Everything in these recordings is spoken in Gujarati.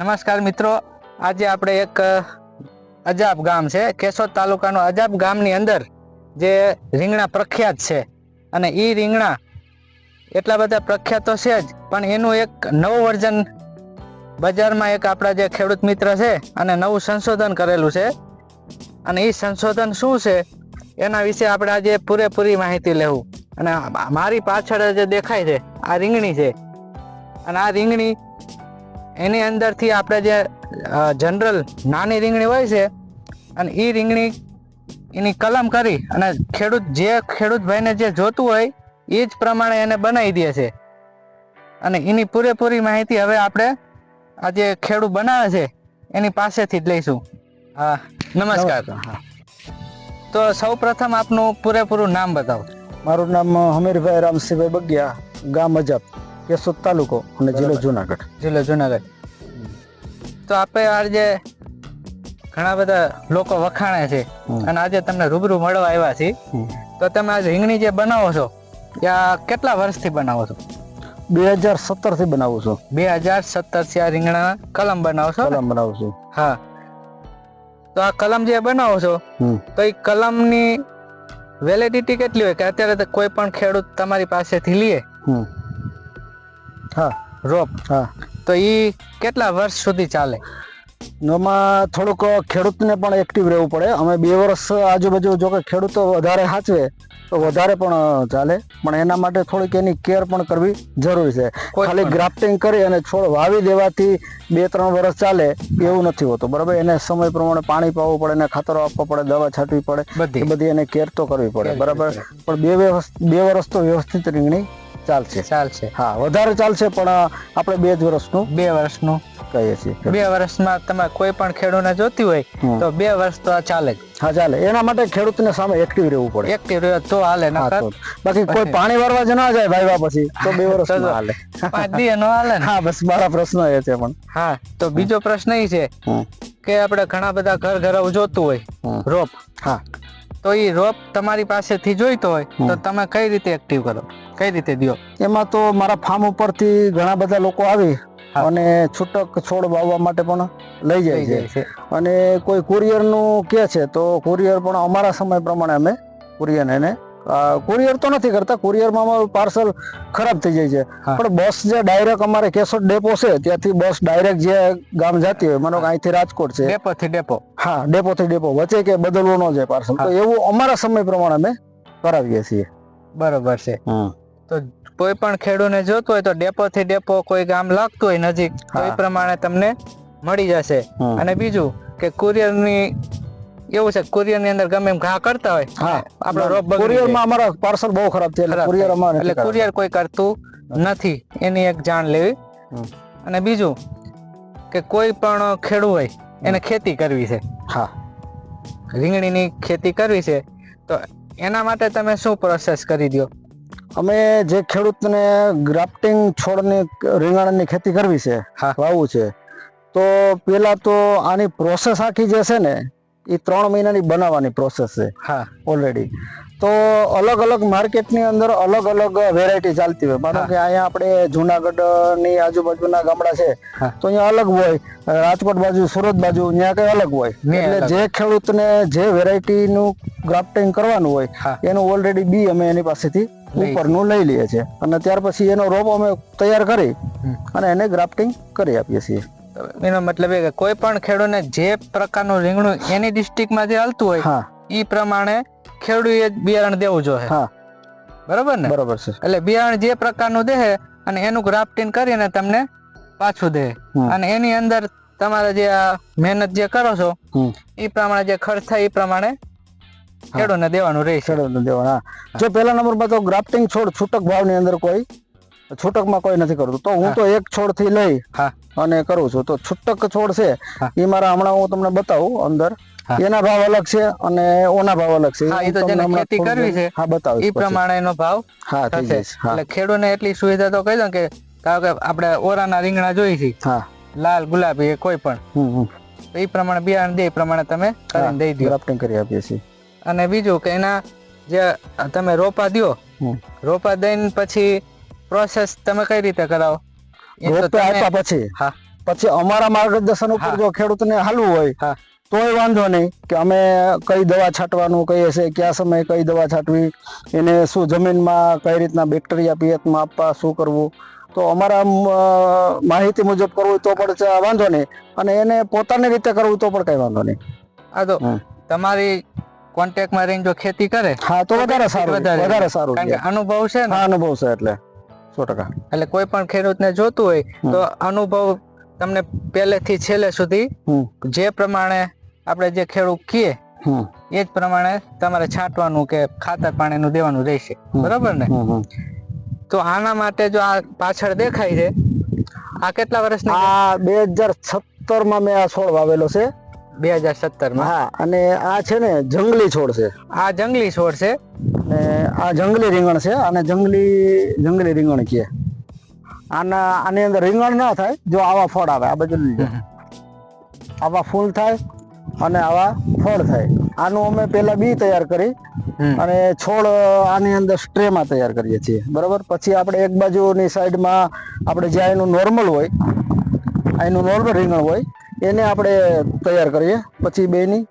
નમસ્કાર મિત્રો. આજે આપણે એક અજાબ ગામ છે. કેશોદ તાલુકાનું અજાબ ગામની અંદર જે રીંગણા પ્રખ્યાત છે. અને એ રીંગણા એટલા બધા પ્રખ્યાત તો છે જ, પણ એનું એક નવું વર્ઝન બજારમાં એક આપણા જે ખેડૂત મિત્ર છે અને નવું સંશોધન કરેલું છે. અને એ સંશોધન શું છે? એના વિશે આપણે આજે પૂરેપૂરી માહિતી લેવું. અને મારી પાછળ જે દેખાય છે, આ રીંગણી છે. અને આ રીંગણી એની અંદરથી આપણે જે જનરલ નાની રીંગણી હોય છે અને એ રીંગણી એની કલમ કરી અને ખેડૂત જે ખેડૂત ભાઈને જે જોતું હોય એ જ પ્રમાણે એને બનાવી દે છે. અને એની પૂરેપૂરી માહિતી હવે આપણે આ જે ખેડૂત બનાવે છે એની પાસેથી જ લઈશું. હા નમસ્કાર. તો સૌ પ્રથમ આપનું પૂરેપૂરું નામ બતાવો. મારું નામ હમીરભાઈ રામસિંહભાઈ બગિયા ગામ અજાબ. કેશોદ તાલુકો અને જિલ્લો જુનાગઢ. જિલ્લો જુનાગઢ. તો આપણે આજે ઘણા બધા લોકો વખાણે છે અને આજે તમને રૂબરૂ મળવા આવ્યા છે તો તમે આ રીંગણી જે બનાવો છો એ કેટલા વર્ષથી બનાવો છો? બે હજાર સત્તરથી બનાવું છું. બે હજાર સત્તરથી આ રીંગણા કલમ બનાવો છો કલમ બનાવું છું. હા. તો આ કલમ જે બનાવો છો તો એ કલમની વેલિડિટી કેટલી હોય? કે અત્યારે તો કોઈ પણ ખેડૂત તમારી પાસેથી લે. હા રોપ હા. તો એ કેટલા વર્ષ સુધી ચાલે? એમાં થોડુંક ખેડૂતને પણ એક્ટિવ રહેવું પડે. અમે બે વર્ષ આજુબાજુ જો કે ખેડૂતો વધારે સાચવે તો વધારે પણ ચાલે. પણ એના માટે થોડીક એની કેર પણ કરવી જરૂરી છે. ખાલી ગ્રાફ્ટિંગ કરી અને છોડ વાવી દેવાથી બે ત્રણ વર્ષ ચાલે એવું નથી હોતું. બરાબર? એને સમય પ્રમાણે પાણી પાવું પડે એને ખાતરો આપવા પડે દવા છાંટવી પડે. એ બધી બધી એને કેર તો કરવી પડે. બરાબર? પણ બે બે વર્ષ તો વ્યવસ્થિત રીંગણી ચાલશે. ચાલશે. હા વધારે ચાલશે પણ આપણે બે જ વર્ષનું બે વર્ષનું. કહીએ છીએ. બે વર્ષમાં તમે કોઈ પણ ખેડૂતને જોતી હોય તો બે વર્ષ તો આ ચાલે જ. હા ચાલે. એના માટે ખેડૂતને સામે એક્ટિવ રહેવું પડે. એક્ટિવ રહે તો હાલે ના બાકી કોઈ પાણી વાળવા જ ના જાય વાવ્યા પછી તો બે વર્ષ તો. હાલે. પાંચ દી નો હાલે હા બસ મારા પ્રશ્ન એ છે પણ. હા તો બીજો પ્રશ્ન એ છે કે આપણે ઘણા બધા ઘર ઘર જોતું હોય રોપ. હા. તો એ રોપ તમારી પાસેથી જોઈતો હોય તો તમે કઈ રીતે એક્ટિવ કરો? કઈ રીતે દ્યો? એમાં તો મારા ફાર્મ ઉપરથી ઘણા બધા લોકો આવી અને છૂટક છોડ વાવવા માટે પણ લઈ જાય છે. અને કોઈ કુરિયરનું કે છે તો કુરિયર પણ અમારા સમય પ્રમાણે અમે કુરિયર એને કુરિયર તો નથી કરતા કુરિયરમાં અમારું પાર્સલ ખરાબ થઈ જાય છે. પણ બસ જે ડાયરેક્ટ અમારે કેશોદ ડેપો છે ત્યાંથી બસ ડાયરેક્ટ જે ગામ જતી હોય માનો અહીંથી રાજકોટ છે. ડેપોથી ડેપો. હા ડેપોથી ડેપો વચ્ચે કે બદલવો ન જાય પાર્સલ. તો હા. એવું અમારા સમય પ્રમાણે અમે કરાવીએ છીએ. બરોબર છે. તો કોઈ પણ ખેડૂને જોતું હોય તો ડેપો થી ડેપો કોઈ ગામ લાગતું હોય નજીક તો એ પ્રમાણે તમને મળી જશે. અને બીજું કે કુરિયરની એવું છે કુરિયરની અંદર ગમે એમ ઘા કરતા હોય હા. આપણો રોપ કુરિયરમાં અમારા પાર્સલ બહુ ખરાબ છે એટલે કુરિયર અમારે એટલે કુરિયર કોઈ કરતું નથી એની એક જાણ લેવી. અને બીજું કે કોઈ પણ ખેડૂ હોય એને ખેતી કરવી છે. હા. રીંગણીની ખેતી કરવી છે તો એના માટે તમે શું પ્રોસેસ કરી દો અમે જે ખેડૂતને ગ્રાફ્ટિંગ છોડની રીંગણની ખેતી કરવી છે હા. વાવવું છે તો પેલા તો આની પ્રોસેસ આખી જે છે ને એ ત્રણ મહિનાની બનાવવાની પ્રોસેસ છે. હા. ઓલરેડી તો અલગ અલગ માર્કેટની અંદર અલગ અલગ વેરાયટી ચાલતી હોય. માનો. કે અહીંયા આપણે જુનાગઢની આજુબાજુના ગામડા છે તો અહીંયા અલગ હોય. રાજકોટ બાજુ સુરત બાજુ ત્યાં કઈ અલગ હોય. એટલે. જે ખેડૂતને જે વેરાયટી નું ગ્રાફ્ટિંગ કરવાનું હોય હા. એનું ઓલરેડી બી અમે એની પાસેથી ઉપરનું લઈ લઈએ છીએ. અને ત્યાર પછી એનો રોપ અમે તૈયાર કરી અને એને ગ્રાફ્ટિંગ કરી આપીએ છીએ. એનો મતલબ એ કે કોઈ પણ ખેડૂતને જે પ્રકારનું રીંગણું એની ડિસ્ટ્રિક્ટમાં જે હાલતું હોય એ પ્રમાણે ખેડૂએ બિયારણ દેવું જોઈએ. હા. બરોબર ને? બરોબર છે. એટલે બિયારણ જે પ્રકારનું દે અને એનું ગ્રાફ્ટિંગ કરીને તમને પાછું દે. અને એની અંદર તમારે જે મહેનત જે કરો છો એ પ્રમાણે જે ખર્ચ થાય એ પ્રમાણે ખેડૂતને દેવાનું રહેશે. ખેડૂતને દેવાના જો પહેલા નંબરમાં તો ગ્રાફ્ટિંગ છોડ છૂટક ભાવની અંદર કોઈ છૂટકમાં કોઈ નથી કરતું. તો હું તો એક છોડથી લઈ અને કરું છું. તો છૂટક છોડ છે એ મારા હમણાં હું તમને બતાવું અંદર. એના ભાવ અલગ છે અને ઓના ભાવ અલગ છે. હા, એ તો જેને ખેતી કરવી છે, હા બતાવીશ એ પછી. પ્રમાણે એનો ભાવ હા થઈ થશે. એટલે ખેડૂતને એટલી સુવિધા તો કહી દઉં કે કારણ કે આપણે ઓરાના રીંગણા જોઈ છે હા. લાલ ગુલાબી એ કોઈ પણ. એ પ્રમાણે બિયારણ દે એ પ્રમાણે તમે કરીને દઈ દો ગ્રાફ્ટિંગ કરી આપીએ છીએ. અને બીજું કે એના જે તમે રોપા દ્યો રોપા દઈને પછી પ્રોસેસ તમે કઈ રીતે કરાવો? રોપે આપ્યા પછી? હા. પછી અમારા માર્ગદર્શન ઉપર જો ખેડૂતને હાલવું હોય હા. તોય વાંધો નહીં કે અમે કઈ દવા છાંટવાનું કહીએ હશે કયા સમયે કઈ દવા છાંટવી એને શું જમીનમાં કઈ રીતના બેક્ટેરિયા પિયતમાં આપવા શું કરવું? તો અમારા માહિતી મુજબ કરવું તો પણ વાંધો નહીં. અને એને પોતાની રીતે કરવું તો પણ કઈ વાંધો નહીં. આ તો તમારી કોન્ટેક્ટમાં રહીને જો ખેતી કરે હા તો વધારે સારું વધારે. સારું કારણ કે અનુભવ છે ને? અનુભવ છે એટલે સો ટકા. એટલે કોઈ પણ ખેડૂતને જોતું હોય તો અનુભવ તમને પહેલેથી છેલ્લે સુધી જે પ્રમાણે આપણે જે ખેડૂત કીએ એ જ પ્રમાણે તમારે છાંટવાનું કે ખાતર પાણીનું દેવાનું રહેશે. બરોબર ને. તો આના માટે જો આ પાછળ દેખાય છે આ કેટલા વર્ષની આ બે હજાર સત્તરમાં મેં આ છોડ વાવેલો છે. બે હજાર સત્તરમાં હા અને આ છે ને જંગલી છોડ છે. આ જંગલી છોડ છે. ને આ જંગલી રીંગણ છે અને જંગલી જંગલી રીંગણ કહે આના આની અંદર રીંગણ ના થાય જો આવા ફળ આવે આ બધું આવા ફૂલ થાય અને આવા ફળ થાય. આનું અમે પેલા બી તૈયાર કરી અને છોડ આની અંદર સ્ટ્રેમાં તૈયાર કરીએ છીએ. બરાબર? પછી આપણે એક બાજુની સાઈડમાં આપણે જ્યાં એનું નોર્મલ હોય એનું નોર્મલ રીંગણ હોય એને આપણે તૈયાર કરીએ. પછી બેની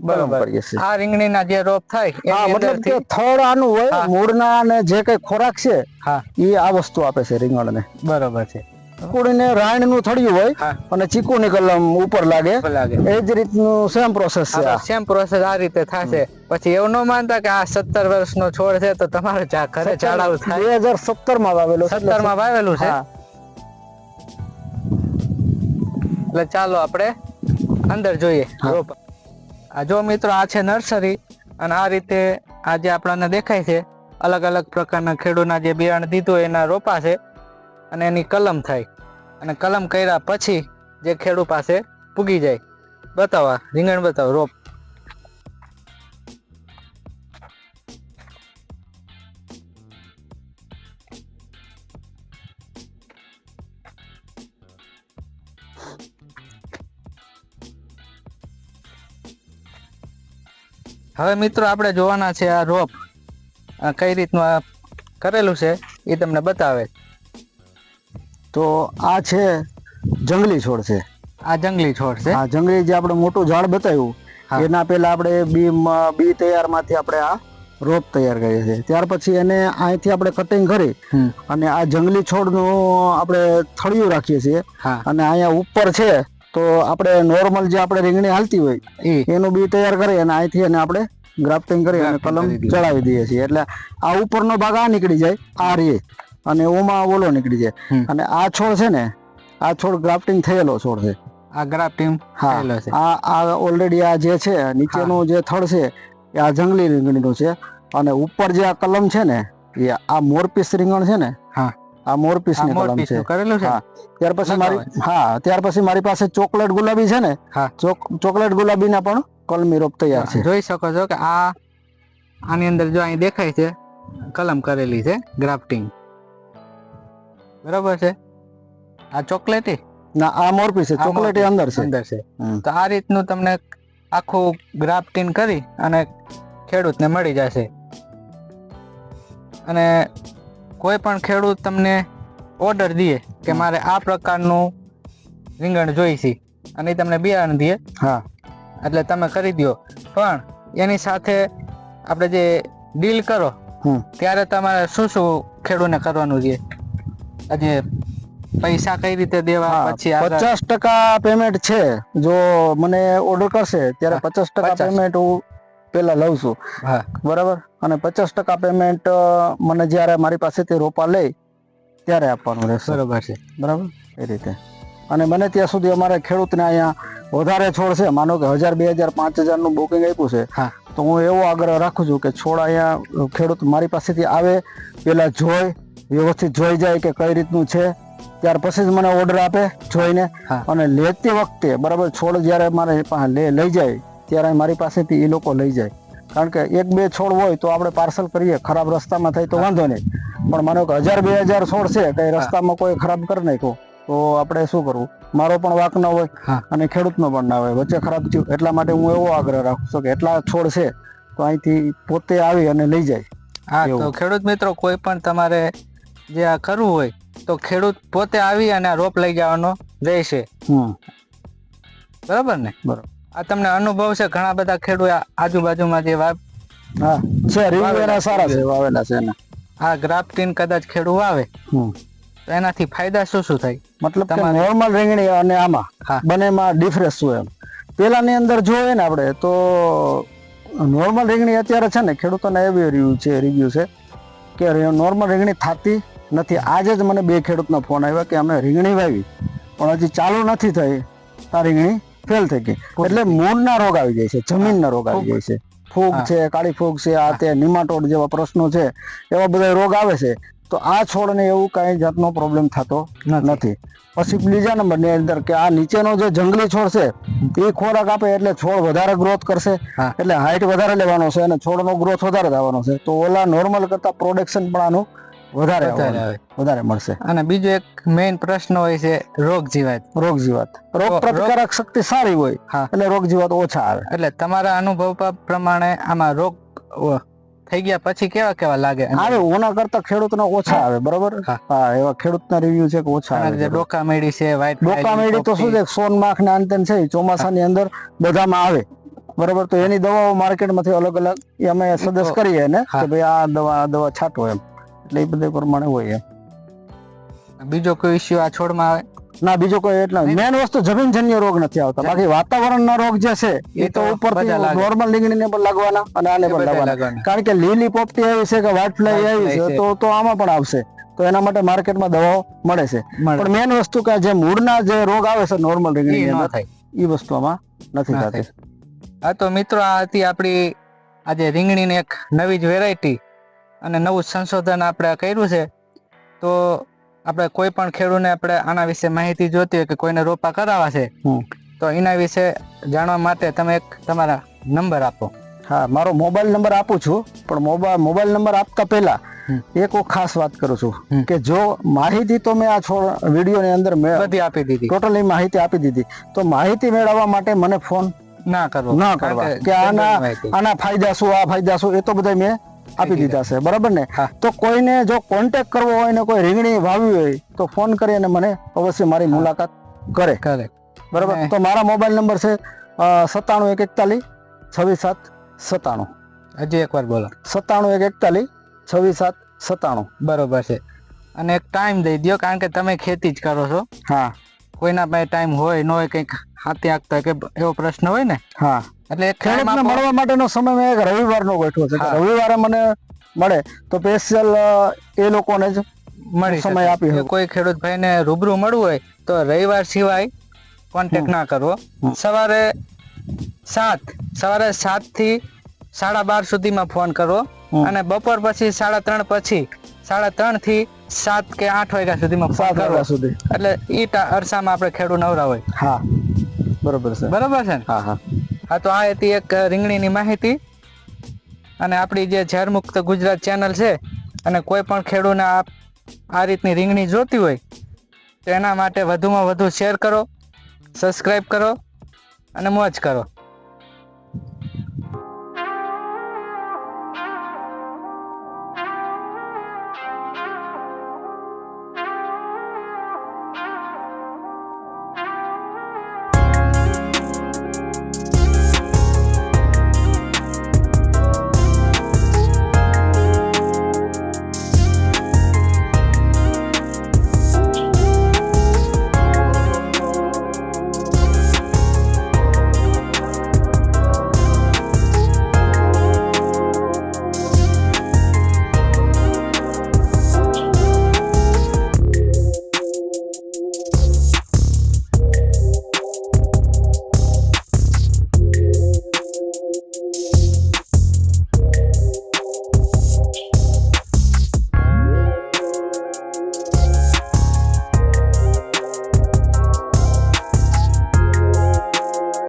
બરાબર. આ રીંગણીના જે રોપ થાય હા મતલબ કે થડ આનું હોય મૂળના અને જે કઈ ખોરાક છે હા. એ આ વસ્તુ આપે છે રીંગણને. બરોબર છે. કુડીને રાયણનું થડિયું હોય અને અને ચીકુની કલમ ઉપર લાગે લાગે. એ જ રીતનું સેમ પ્રોસેસ છે સેમ પ્રોસેસ આ રીતે થશે. પછી એવું ન માનતા કે આ સત્તર વર્ષનો છોડ છે તો તમારે જા ઘરે ચડાવું થાય. બે હજાર સત્તરમાં વાવેલું સત્તર. માં વાવેલું છે? એટલે ચાલો આપણે અંદર જોઈએ. રોપ આ જો મિત્રો આ છે નર્સરી અને આ રીતે આ જે આપણને દેખાય છે અલગ અલગ પ્રકારના ખેડૂતના જે બિયારણ દીધું એના રોપા છે અને એની કલમ થાય. અને કલમ કર્યા પછી જે ખેડૂત પાસે પૂગી જાય. બતાવો રીંગણ બતાવો રોપ. હવે મિત્રો આપણે જોવાના છે આ રોપ. કઈ રીતનું આ કરેલું છે એ તમને બતાવે. તો આ છે જંગલી છોડ છે. આ જંગલી છોડ છે? આ જંગલી જે આપણે મોટું ઝાડ બતાવ્યું એના પહેલા આપણે બી બી તૈયારમાંથી આપણે આ રોપ તૈયાર કરીએ છીએ. ત્યાર પછી એને અહીંથી આપણે કટિંગ કરી અને આ જંગલી છોડનું આપણે થળિયું રાખીએ છીએ. અને અહીંયા ઉપર છે તો આપણે નોર્મલ જે આપણે રીંગણી હાલતી હોય એનું બી તૈયાર કરી અને અહીંથી અને આપણે ગ્રાફ્ટિંગ કરી અને કલમ ચડાવી દઈએ છીએ. એટલે આ ઉપરનો ભાગ આ નીકળી જાય આ રે. અને ઓમાં ઓલો નીકળી જાય. અને આ છોડ છે ને આ છોડ ગ્રાફ્ટિંગ થયેલો છોડ છે. આ ગ્રાફ્ટિંગ થયેલો છે. આ આ ઓલરેડી આ જે છે નીચેનો જે થડ છે એ આ જંગલી રીંગણીનો છે. અને ઉપર જે આ કલમ છે ને એ આ મોરપીસ રીંગણ છે ને હા. આ મોરપીસની કલમ છે. કરેલું છે. ત્યાર પછી મારી હા ત્યાર પછી મારી પાસે ચોકલેટ ગુલાબી છે ને ચોકલેટ ચોક- ચોકલેટ ગુલાબીના પણ કલમી રોપ તૈયાર છે. જોઈ શકો છો કે આ આની અંદર જો અહીં દેખાય છે કલમ કરેલી છે ગ્રાફ્ટિંગ બરાબર છે? આ ચોકલેટી ના આ મોરપીસ છે. ચોકલેટી અંદર છે. અંદર છે. તો આ રીતનું તમને આખું ગ્રાફ્ટિંગ કરી અને ખેડૂતને મળી જશે. અને કોઈ પણ ખેડૂત તમને ઓર્ડર દે કે મારે આ પ્રકારનું રીંગણ જોઈશે અને એ તમને બિયારણ દે. હા. એટલે તમે કરી દો. પણ એની સાથે આપણે જે ડીલ કરો. ત્યારે તમારે શું શું ખેડૂતને કરવાનું છે? આજે પૈસા કઈ રીતે દેવા પછી પચાસ ટકા પેમેન્ટ છે. જો મને ઓર્ડર કરશે ત્યારે પચાસ ટકા પેમેન્ટ હું પેલા લઉં છું. હા. બરાબર? અને પચાસ ટકા પેમેન્ટ મને જ્યારે મારી પાસેથી રોપા લે ત્યારે આપવાનું રહેશે. બરાબર છે. બરાબર? એ રીતે. અને મને ત્યાં સુધી અમારે ખેડૂતને અહીંયા વધારે છોડ છે. માનો કે હજાર બે હજાર પાંચ હજારનું બુકિંગ આપ્યું છે. હા. તો હું એવો આગ્રહ રાખું છું કે છોડ અહીંયા ખેડૂત મારી પાસેથી આવે પેલા જોઈ વ્યવસ્થિત જોઈ જાય કે કઈ રીતનું છે. ત્યાર પછી જ મને ઓર્ડર આપે જોઈને. અને લેતી વખતે બરાબર છોડ જ્યારે મારે લઈ જાય ત્યારે મારી પાસેથી એ લોકો લઈ જાય. કારણ કે એક બે છોડ હોય તો આપણે પાર્સલ કરીએ ખરાબ રસ્તામાં થાય તો વાંધો નહીં. પણ માનો કે હજાર બે હજાર છોડ છે કઈ રસ્તામાં કોઈ ખરાબ કરી નાખ્યો તો આપણે શું કરવું? મારો પણ વાક ન હોય. અને ખેડૂતનો પણ ના હોય. વચ્ચે ખરાબ થયું એટલા માટે હું એવો આગ્રહ રાખું છું કે એટલા છોડ છે તો અહીંથી પોતે આવી અને લઈ જાય. હા તો ખેડૂત મિત્રો કોઈ પણ તમારે જે આ કરવું હોય તો ખેડૂત પોતે આવી અને આ રોપ લઈ જવાનો રહેશે. હમ. બરાબર ને? બરોબર. આ તમને અનુભવ છે ઘણા બધા ખેડૂત આજુબાજુમાં જે વાવ હા છે રિવ્યુ સારા છે. વાવેલા છે એના. આ ગ્રાફ્ટિંગ કદાચ ખેડૂત વાવે. તો એનાથી ફાયદા શું શું થાય? મતલબ કે નોર્મલ રીંગણી અને આમાં. બંનેમાં ડિફરન્સ શું એમ? પેલાની અંદર જોઈએ ને આપણે તો નોર્મલ રીંગણી અત્યારે છે ને ખેડૂતોને એવી રિવ્યુ છે રિવ્યુ છે કે નોર્મલ રીંગણી થતી નથી. આજે જ મને બે ખેડૂતનો ફોન આવ્યો કે અમે રીંગણી વાવી. પણ હજી ચાલુ નથી થઈ આ રીંગણી. ફેલ થઈ ગઈ. એટલે મૂળના રોગ આવી જાય છે જમીનના રોગ આવી જાય છે. ફૂગ છે કાળી ફૂગ છે આ તે નિમાટોડ જેવા પ્રશ્નો છે એવા બધા રોગ આવે છે. તો આ છોડને એવું કાંઈ જાતનો પ્રોબ્લેમ થતો નથી. પછી બીજા નંબરની અંદર કે આ નીચેનો જે જંગલી છોડ છે એ ખોરાક આપે એટલે છોડ વધારે ગ્રોથ કરશે. એટલે હાઇટ વધારે લેવાનો છે અને છોડનો ગ્રોથ વધારે થવાનો છે. તો ઓલા નોર્મલ કરતા પ્રોડક્શન પણ આનું વધારે વધારે આવે. વધારે મળશે. અને બીજો એક મેઇન પ્રશ્ન હોય છે રોગ જીવાત. રોગ જીવાત. રોગ પ્રતિકારક શક્તિ સારી હોય. એટલે રોગ જીવાત ઓછા આવે. એટલે તમારા અનુભવ પ્રમાણે આમાં રોગ થઈ ગયા પછી કેવા કેવા લાગે? આવે ઓના કરતા ખેડૂતને ઓછા આવે બરોબર? હા. એવા ખેડૂતના રિવ્યુ છે કે ઓછા આવે ડોકા મેડી છે વ્હાઈટ ડોકા મેડી તો શું છે? સોન માખ ને આંતન છે ચોમાસાની અંદર બધામાં આવે. બરોબર? તો એની દવાઓ માર્કેટમાંથી અલગ અલગ અમે સજેસ્ટ કરીએ ને કે ભાઈ આ દવા આ દવા છાંટો એમ. એટલે એ બધા પ્રમાણે હોય એમ. બીજો કોઈ ઇસ્યુ આ છોડમાં આવે? ના બીજો કોઈ એટલે મેન વસ્તુ જમીનજન્ય રોગ નથી આવતા. બાકી વાતાવરણનો રોગ જે છે એ તો લાગે. નોર્મલ લીંગણીને પણ લાગવાના અને આને પણ લાગવાના. કારણ કે લીલી પોપટી આવી છે કે વ્હાઇટ ફ્લાય આવી છે. તો તો આમાં પણ આવશે. તો એના માટે માર્કેટમાં દવાઓ મળે છે. પણ મેન વસ્તુ કે જે મૂળના જે રોગ આવે છે નોર્મલ રીંગણી ન થાય. એ વસ્તુ આમાં નથી થતી. હા તો મિત્રો આ હતી આપણી આજે રીંગણીની એક નવી જ વેરાયટી અને નવું સંશોધન આપણે કર્યું છે તો આપણે કોઈ પણ ખેડૂતને આપણે આના વિશે માહિતી જોતી હોય કે કોઈને રોપા કરાવવા છે તો એના વિશે જાણવા માટે તમે એક તમારા નંબર આપો. હા મારો મોબાઈલ નંબર આપું છું પણ મોબાઈલ મોબાઈલ નંબર આપતા પહેલા એક હું ખાસ વાત કરું છું કે જો માહિતી તો મેં આ છોડ વિડીયોની અંદર મેં બધી આપી દીધી. ટોટલી માહિતી આપી દીધી. તો માહિતી મેળવવા માટે મને ફોન ના કરવો. ના કરવા. કે કે આના આના ફાયદા શું આ ફાયદા શું એ તો બધા મેં આપી દીધા છે બરાબર ને. તો કોઈને જો કોન્ટેક કરવો હોય ને કોઈ રીંગણી વાવી હોય તો ફોન કરી અને મને અવશ્ય મારી મુલાકાત કરે. કરે બરાબર? તો મારા મોબાઈલ નંબર છે સત્તાણું એક એકતાલીસ છવ્વીસ સાત સત્તાણું. હજી એકવાર બોલો. સત્તાણું એક એકતાલીસ છવ્વીસ સાત સત્તાણું. બરોબર છે. અને એક ટાઈમ દઈ દો કારણ કે તમે ખેતી જ કરો છો. હા. કોઈના પાસે ટાઈમ હોય ન હોય કંઈક હાથી આગતા હોય કે એવો પ્રશ્ન હોય ને? હા. એટલે ખેડૂતને મળવા માટેનો સમય મેં રવિવારનો ગોઠવ્યો છે. રવિવારે મને મળે તો સ્પેશિયલ એ લોકોને જ મળી સમય આપી કોઈ ખેડૂત ભાઈને રૂબરૂ મળવું હોય તો રવિવાર સિવાય કોન્ટેક્ટ ના કરવો. સવારે સાત સવારે સાતથી સાડા બાર સુધીમાં ફોન કરવો અને બપોર પછી સાડા ત્રણ પછી સાડા ત્રણથી સાત કે આઠ વાગ્યા સુધીમાં ફોન કરવો. સુધી. એટલે ઈ અરસામાં આપણે ખેડૂત નવરા હોય. હા. બરોબર છે. બરોબર છે હા હા. હા, તો આ હતી એક રીંગણીની માહિતી. અને આપણી જે ઝેર મુક્ત ગુજરાત ચેનલ છે, અને કોઈ પણ ખેડૂતને આ આ રીતની રીંગણી જોતી હોય, તો એના માટે વધુમાં વધુ શેર કરો સબસ્ક્રાઈબ કરો, અને મોજ કરો.